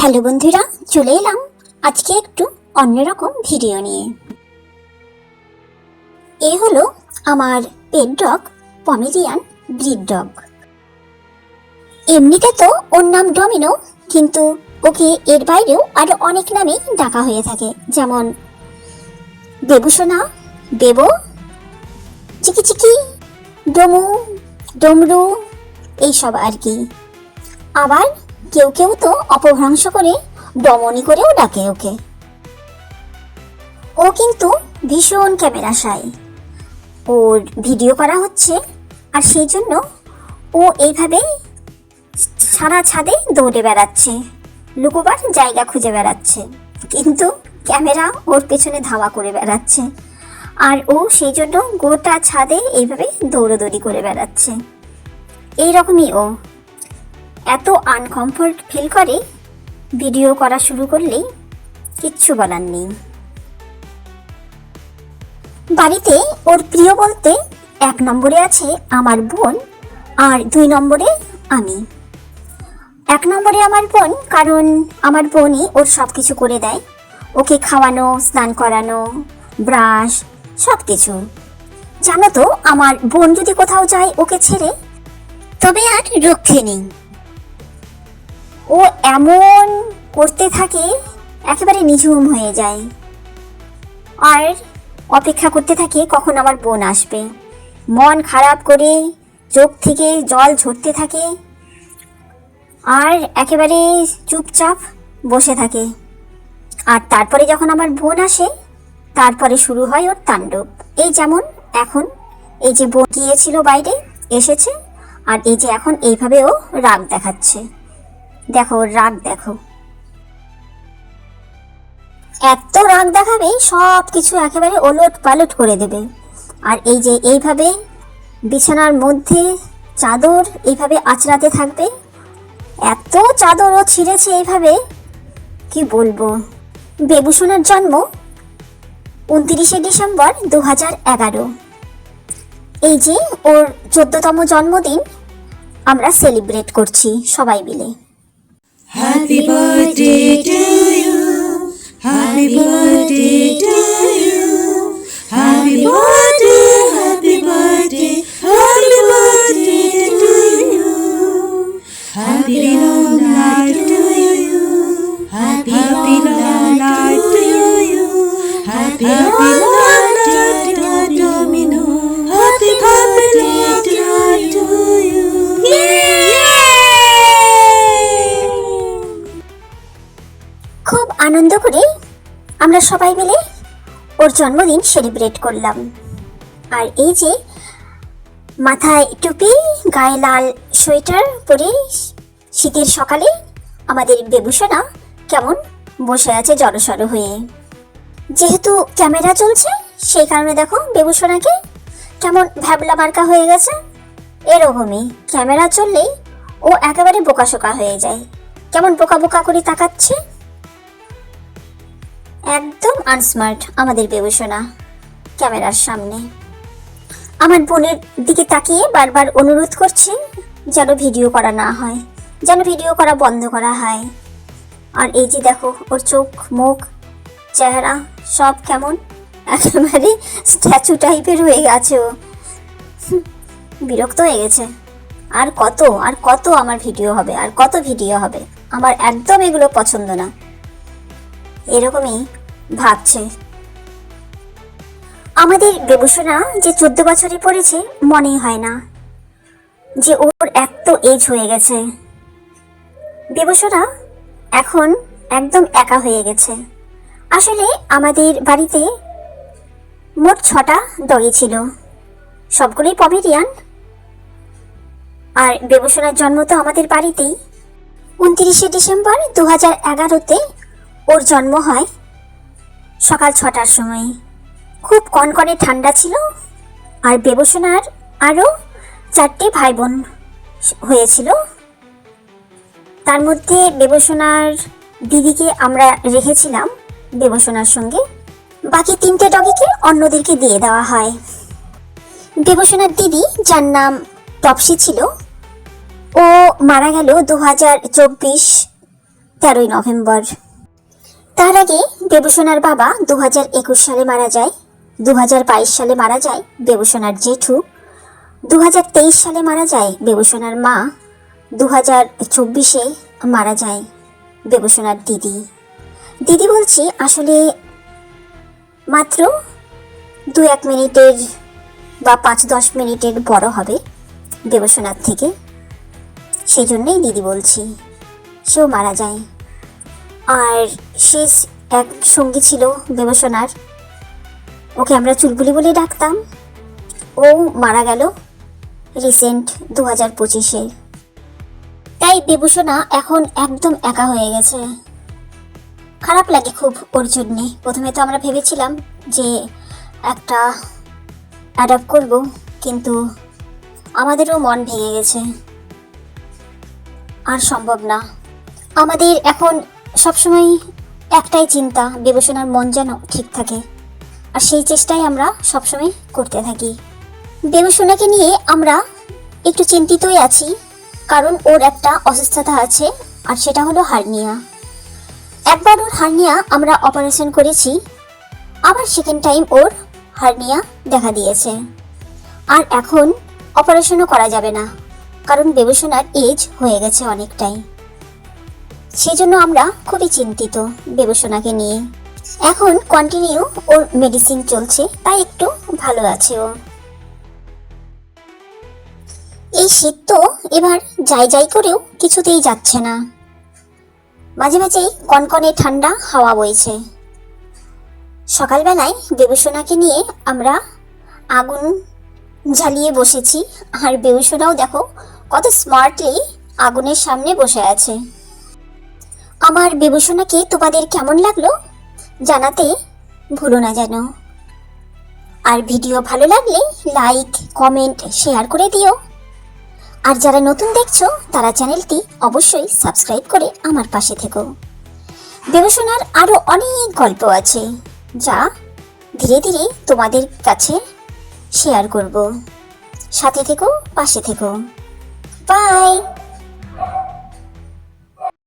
Hello বন্ধুরা, চলে এলাম আজকে একটু অন্যরকম ভিডিও নিয়ে। এ হলো আমার pet dog Pomeranian breed dog এমনিতে তো ওর নাম ডমিনো কিন্তু ওকে এর বাইরেও আরও অনেক নামেই ডাকা হয়ে থাকে, যেমন দেবুসোনা, দেব, চিকি চিকি, ডমু, ডমরু, এইসব আর কি। আবার কেউ কেউ তো অপভ্রংশ করে দমনি করেও ডাকে ওকে। ও কিন্তু ভীষণ ক্যামেরা সাই ওর ভিডিও করা হচ্ছে, আর সেই জন্য ও এইভাবে সারা ছাদে দৌড়ে বেড়াচ্ছে, লুকোবার জায়গা খুঁজে বেড়াচ্ছে, কিন্তু ক্যামেরা ওর পেছনে ধাওয়া করে বেড়াচ্ছে, আর ও সেই জন্য গোটা ছাদে এইভাবে দৌড়োদৌড়ি করে বেড়াচ্ছে। এইরকমই ও। এত আনকমফোর্ট ফিল করে ভিডিও করা শুরু করলেই কিচ্ছু বলার নেই। বাড়িতে ওর প্রিয় বলতে এক নম্বরে আছে আমার বোন আর দুই নম্বরে আমি। এক নম্বরে আমার বোন কারণ আমার বোনই ওর সব কিছু করে দেয়। ওকে খাওয়ানো, স্নান করানো ব্রাশ সব কিছু জানো তো, আমার বোন যদি কোথাও যায় ওকে ছেড়ে, তবে আর রক্ষে নেই। ও এমন করতে থাকে, একেবারে নিঝুম হয়ে যায়। আর অপেক্ষা করতে থাকে কখন আমার বোন আসবে। মন খারাপ করে চোখ থেকে জল ঝরতে থাকে আর একেবারে চুপচাপ বসে থাকে। আর তারপরে যখন আমার বোন আসে, তারপরে শুরু হয় ওর তাণ্ডব। এই যেমন এখন এই যে বোন গিয়েছিল বাইরে, এসেছে, আর এই যে এখন এইভাবে ও রাগ দেখাচ্ছে। দেখো, রাগ দেখো। এত রাগ দেখাবে সব কিছু একেবারে ওলট পালট করে দেবে। আর এই যে এইভাবে বিছানার মধ্যে চাদর এইভাবে আঁচড়াতে থাকবে, এত চাদর ও ছিঁড়েছে এইভাবে, কি বলব? বেবুসোনার জন্ম উনত্রিশে ডিসেম্বর দু হাজার এগারো। এই যে ওর চোদ্দতম জন্মদিন আমরা সেলিব্রেট করছি সবাই মিলে। Happy birthday to you. Happy birthday to you. Happy birthday, happy birthday, happy birthday to you. Happy long life to you. Happy long life to you. Happy long life আমরা সবাই মিলে ওর জন্মদিন সেলিব্রেট করলাম। আর এই যে মাথায় টুপি, গায়ে লাল সোয়েটার পরে শীতের সকালে আমাদের বেবুসোনা কেমন বসে আছে জড়সড় হয়ে। যেহেতু ক্যামেরা চলছে, সেই কারণে দেখো বেবুসোনাকে কেমন ভ্যাবলা মার্কা হয়ে গেছে। এরকমই ক্যামেরা চললেই ও একেবারে বোকাশোকা হয়ে যায়। কেমন বোকা বোকা করে তাকাচ্ছে। একদম আনস্মার্ট আমাদের বেবুসোনা ক্যামেরার সামনে। আমার বোনের দিকে তাকিয়ে বারবার অনুরোধ করছে যেন ভিডিও করা না হয়, যেন ভিডিও করা বন্ধ করা হয়। আর এই যে দেখো, ওর চোখ, মুখ, চেহারা সব কেমন? একেবারে স্ট্যাচু টাইপের হয়ে গেছে ও। বিরক্ত হয়ে গেছে। আর কত আর কত আমার ভিডিও হবে, আর কত ভিডিও হবে? আমার একদম এগুলো পছন্দ না। এরকমই ভাবছে। আমাদের বেবুসোনা যে চোদ্দ বছরে পড়েছে, মনেই হয় না। যে ওর এত এজ হয়ে গেছে। বেবুসোনা এখন একদম একা হয়ে গেছে। আসলে আমাদের বাড়িতে মোট ছটা ডগি ছিল। সবগুলোই পমেরিয়ান। আর বেবুসোনার জন্ম তো আমাদের বাড়িতেই। উনত্রিশে ডিসেম্বর দু হাজার এগারোতে ওর জন্ম হয়। সকাল ছটার সময়। খুব কনকনে ঠান্ডা ছিল আর বেবসোনার আরও চারটে ভাই বোন হয়েছিল। তার মধ্যে বেবসোনার দিদিকে আমরা রেখেছিলাম দেবসোনার সঙ্গে। বাকি তিনটে ডগিকে অন্যদেরকে দিয়ে দেওয়া হয়। দেবসোনার দিদি, যার নাম টপসি ছিল, ও মারা গেল দু হাজার চব্বিশ তেরোই নভেম্বর। তার আগে বেবুসোনার বাবা দু হাজার একুশ সালে মারা যায় দু হাজার বাইশ সালে মারা যায় বেবুসোনার জেঠু দু হাজার তেইশ সালে মারা যায় বেবুসোনার মা দু হাজার চব্বিশে মারা যায় বেবুসোনার দিদি। দিদি বলছি, আসলে মাত্র দু এক মিনিটের বা পাঁচ দশ মিনিটের বড় হবে দেবসোনার থেকে। সেই জন্যই দিদি বলছি, সেও মারা যায়। আর শেষ এক সঙ্গী ছিল দেবসোনার ওকে আমরা চুলবুলি বলে ডাকতাম। ও মারা গেল রিসেন্ট দু হাজার পঁচিশে। তাই দেবসোনা এখন একদম একা হয়ে গেছে। খারাপ লাগে খুব ওর জন্যে। প্রথমে তো আমরা ভেবেছিলাম যে একটা অ্যাডাপ্ট করব, কিন্তু আমাদেরও মন ভেঙে গেছে। আর সম্ভব না। আমাদের এখন সবসময় একটাই চিন্তা, বিবেচনার মন যেন ঠিক থাকে। আর সেই চেষ্টাই আমরা সবসময় করতে থাকি। দেবসোনাকে নিয়ে আমরা একটু চিন্তিতই আছি, কারণ ওর একটা অসুস্থতা আছে, আর সেটা হলো হার্নিয়া। একবার ওর হার্নিয়া আমরা অপারেশন করেছি, আবার সেকেন্ড টাইম ওর হার্নিয়া দেখা দিয়েছে। আর এখন অপারেশনও করা যাবে না, কারণ বেবসোনার এজ হয়ে গেছে অনেকটাই। সেই জন্য আমরা খুবই চিন্তিত বেবসোনাকে নিয়ে। এখন কন্টিনিউ ওর মেডিসিন চলছে, তাই একটু ভালো আছে ও। এই শীত তো এবার যাই যাই করেও কিছুতেই যাচ্ছে না। মাঝে মাঝেই কনকনে ঠান্ডা হাওয়া বইছে। সকালবেলায় বেবুসোনাকে নিয়ে আমরা আগুন জ্বালিয়ে বসেছি, আর বেবুসোনাও দেখো কত স্মার্টলি আগুনের সামনে বসে আছে। আমার বিবেচনাকে তোমাদের কেমন লাগল? জানাতে ভুলো না যেন। আর ভিডিও ভালো লাগলে লাইক, কমেন্ট, শেয়ার করে দিও। আর যারা নতুন দেখছ, তারা চ্যানেলটি অবশ্যই সাবস্ক্রাইব করে আমার পাশে থেকো। দেবশোনার আরও অনেক গল্প আছে, যা ধীরে ধীরে তোমাদের কাছে শেয়ার করব। সাথে থেকো, পাশে থেকো। বাই!